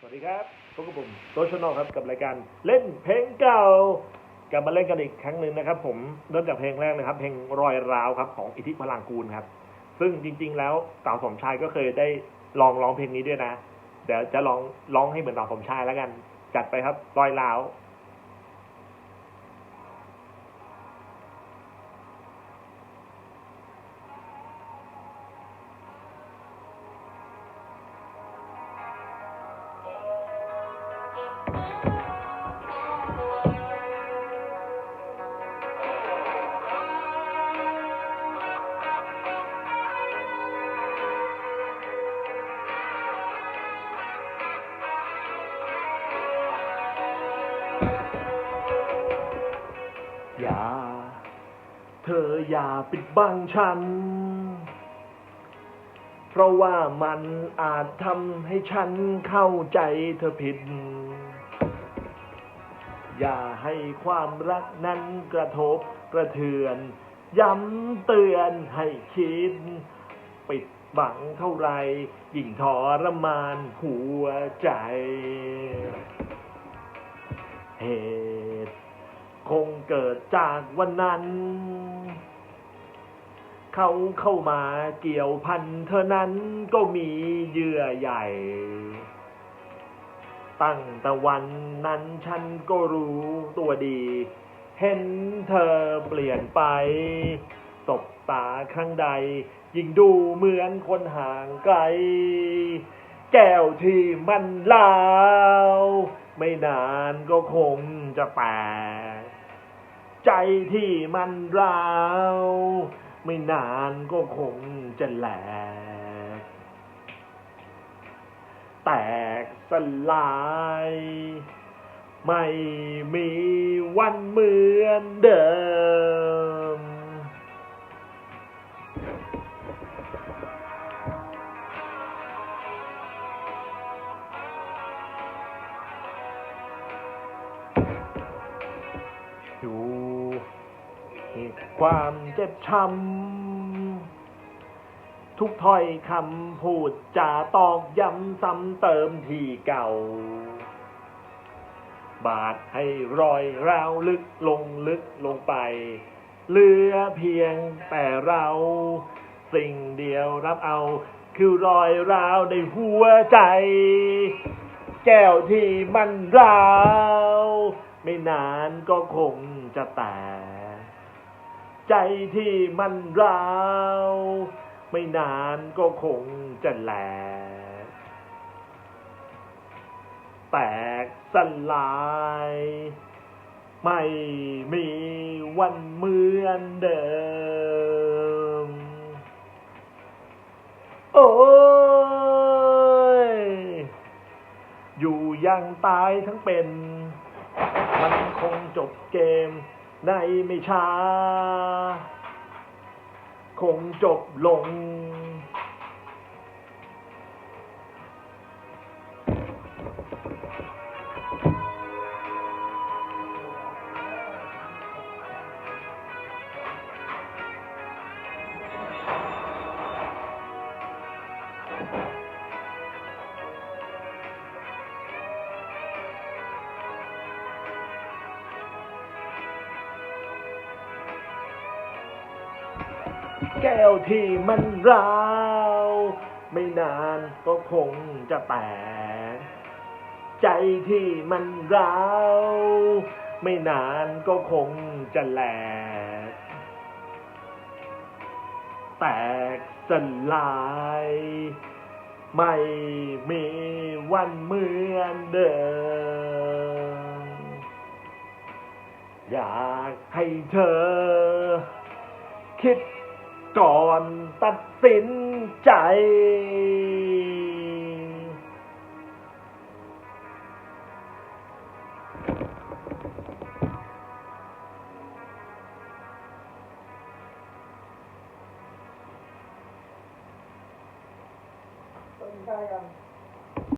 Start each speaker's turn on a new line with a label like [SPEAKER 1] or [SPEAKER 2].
[SPEAKER 1] สวัสดีครับพบกับผมโตชโนครับกับรายการเล่นเพลงเก่ากลับมาเล่นกันอีกครั้งหนึ่งนะครับ ผมเริ่มจากเพลงแรกนะครับ เพลงรอยร้าวครับของอิทธิพลังกูลครับ ซึ่งจริง ๆ แล้วต่าสมชายก็เคยได้ลองร้องเพลงนี้ด้วยนะ เดี๋ยวจะลองร้องให้เหมือนต่าสมชายแล้วกัน จัดไปครับรอยร้าว อย่า เธออย่าปิดบังฉัน เพราะว่ามันอาจทำให้ฉันเข้าใจเธอผิด อย่าให้ความรักนั้นกระทบกระเทือน ย้ำเตือนให้คิด ปิดบังเท่าไรยิ่งทรมานหัวใจเหตุ คงเกิดจากวันนั้น เขาเข้ามาเกี่ยวพันเธอนั้นก็มีเยื่อใหญ่ ตั้งแต่วันนั้นฉันก็รู้ตัวดี เห็นเธอเปลี่ยนไปสบตาครั้งใด ยิ่งดูเหมือนคนห่างไกล แก้วที่มันลาวไม่นานก็คงจะแตก ใจที่มันร้าว ไม่นานก็คงจะแหลก แตกสลาย ไม่มีวันเหมือนเดิม ความเจ็บช้ำทุกถ้อยคำพูดจาตอกย้ำซ้ำเติมที่เก่า บาดให้รอยร้าวลึกลงลึกลงไป เหลือเพียงแต่เรา สิ่งเดียวรับเอาคือรอยร้าวในหัวใจ แก้วที่มันร้าว ไม่นานก็คงจะแตก ใจที่มันร้าว ไม่นานก็คงจะแหลก แตกสลาย ไม่มีวันเหมือนเดิม โอ้ย อยู่ยังตายทั้งเป็น มันคงจบเกม ในไม่ช้า คงจบลง แก้วที่มันร้าว ไม่นานก็คงจะแตก ใจที่มันร้าว ไม่นานก็คงจะแหลก แตกสลาย ไม่มีวันเหมือนเดิม อยากให้เธอ คิด ก่อนตัดสินใจ
[SPEAKER 2] ต้นได้ยัง